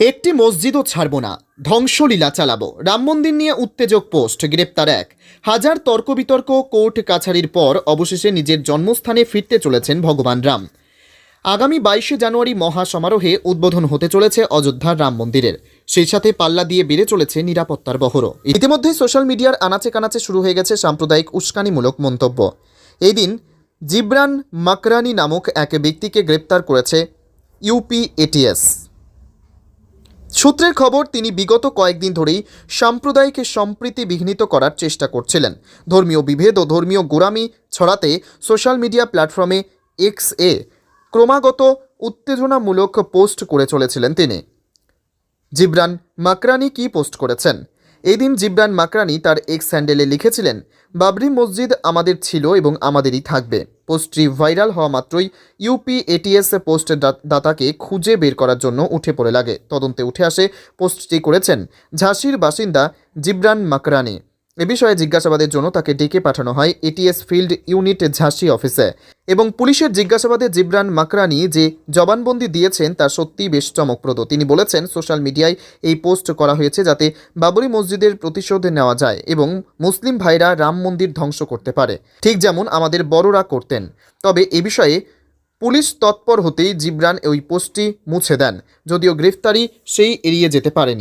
একটি মসজিদও ছাড়ব না, ধ্বংসলীলা চালাবো। রাম মন্দির নিয়ে উত্তেজক পোস্ট, গ্রেপ্তার এক। হাজার তর্ক বিতর্ক কোর্ট কাছারির পর অবশেষে নিজের জন্মস্থানে ফিরতে চলেছেন ভগবান রাম। আগামী বাইশে জানুয়ারি মহা সমারোহে উদ্বোধন হতে চলেছে অযোধ্যার রাম মন্দিরের। সেই সাথে পাল্লা দিয়ে বেড়ে চলেছে নিরাপত্তার বহরও। ইতিমধ্যে সোশ্যাল মিডিয়ার আনাচে কানাচে শুরু হয়ে গেছে সাম্প্রদায়িক উস্কানিমূলক মন্তব্য। এই দিন জিব্রান মাকরানি নামক এক ব্যক্তিকে গ্রেপ্তার করেছে ইউপি এটিএস। সূত্রের খবর, তিনি বিগত কয়েকদিন ধরেই সাম্প্রদায়িকের সম্প্রীতি বিঘ্নিত করার চেষ্টা করছিলেন। ধর্মীয় বিভেদ ও ধর্মীয় গোড়ামি ছড়াতে সোশ্যাল মিডিয়া প্ল্যাটফর্মে এক্স এ ক্রমাগত উত্তেজনামূলক পোস্ট করে চলেছিলেন তিনি। জিব্রান মাকরানি কি পোস্ট করেছেন? এই দিন জিব্রান মাকরানি তার এক্স স্যান্ডেলে লিখেছিলেন, বাবরি মসজিদ আমাদের ছিল এবং আমাদেরই থাকবে। পোস্টটি ভাইরাল হওয়া মাত্রই ইউপি এটিএস পোস্টের দাতাকে খুঁজে বের করার জন্য উঠে পড়ে লাগে। তদন্তে উঠে আসে, পোস্টটি করেছেন ঝাঁসির বাসিন্দা জিবরান মাকরানি। এ বিষয়ে জিজ্ঞাসাবাদের জন্য তাকে ডেকে পাঠানো হয় এটিএস ফিল্ড ইউনিট ঝাঁসি অফিসে। এবং পুলিশের জিজ্ঞাসাবাদে জিব্রান মাকরানি যে জবানবন্দি দিয়েছেন তা সত্যিই বেশ চমকপ্রদ। তিনি বলেছেন, সোশ্যাল মিডিয়ায় এই পোস্ট করা হয়েছে যাতে বাবরি মসজিদের প্রতিশোধ নেওয়া যায় এবং মুসলিম ভাইরা রাম মন্দির ধ্বংস করতে পারে। ঠিক যেমন আমাদের বড়রা করতেন। তবে এ বিষয়ে পুলিশ তৎপর হতেই জিব্রান ওই পোস্টটি মুছে দেন। যদিও গ্রেফতারি সেই এড়িয়ে যেতে পারেনি।